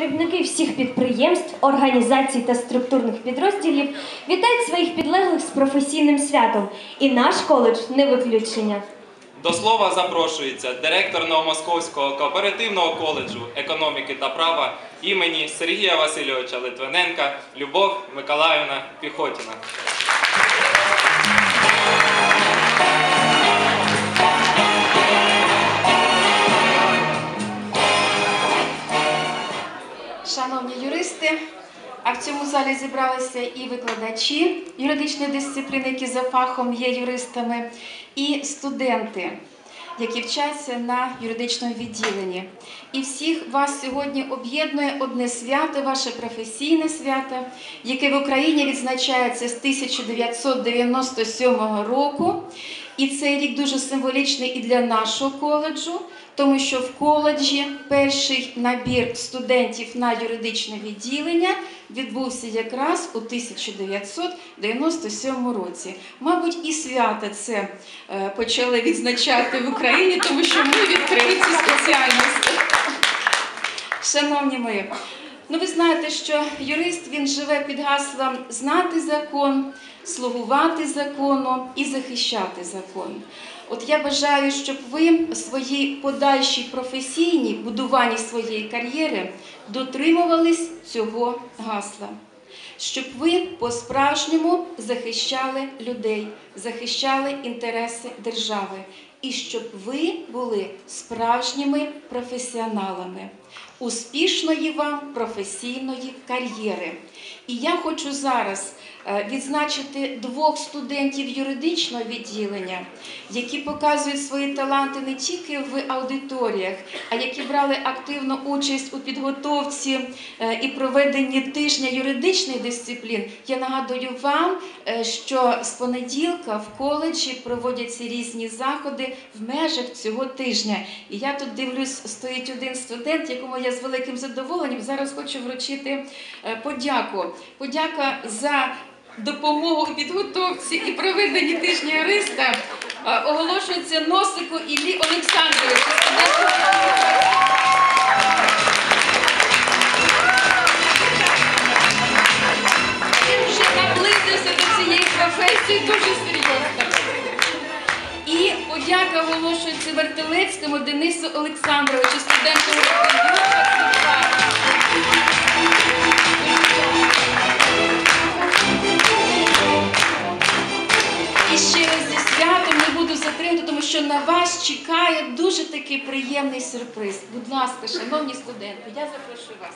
Керівники всіх підприємств, організацій та структурних підрозділів вітають своїх підлеглих з професійним святом, і наш коледж не виключення. До слова запрошується директор Новомосковського кооперативного коледжу економіки та права імені Сергія Васильовича Литвиненка Любов Миколаївна Піхотіна. Шановні юристи, а в цьому залі зібралися і викладачі юридичної дисципліни, які за фахом є юристами, і студенти, які вчаться на юридичному відділенні. І всіх вас сьогодні об'єднує одне свято, ваше професійне свято, яке в Україні відзначається з 1997 року. І цей рік дуже символічний і для нашого коледжу, тому що в коледжі перший набір студентів на юридичне відділення відбувся якраз у 1997 році. Мабуть, і свята це е, почали відзначати в Україні, тому що ми відкрили ці спеціальності. Шановні мої, ну ви знаєте, що юрист він живе під гаслом знати закон, слугувати закону і захищати закон. От я бажаю, щоб ви своїй подальшій професійній будуванні своєї кар'єри дотримувались цього гасла. Щоб ви по-справжньому захищали людей, захищали інтереси держави, і щоб ви були справжніми професіоналами успішної вам професійної кар'єри. І я хочу зараз відзначити двох студентів юридичного відділення, які показують свої таланти не тільки в аудиторіях, а які брали активну участь у підготовці е, і проведенні тижня юридичних дисциплін. Я нагадую вам, е, що з понеділка в коледжі проводяться різні заходи в межах цього тижня. І я тут дивлюсь, стоїть один студент, якому я з великим задоволенням зараз хочу вручити е, подяку. Подяка за допомогу у підготовці і проведенні тижня юриста е, оголошується Носику Іллі Олександровичу. Він вже наблизився до цієї професії дуже серйозно. І подяка оголошується Вертилецькому Денису Олександровичу, студенту через зі святом не буду закрити, тому що на вас чекає дуже такий приємний сюрприз. Будь ласка, шановні студенти, я запрошую вас.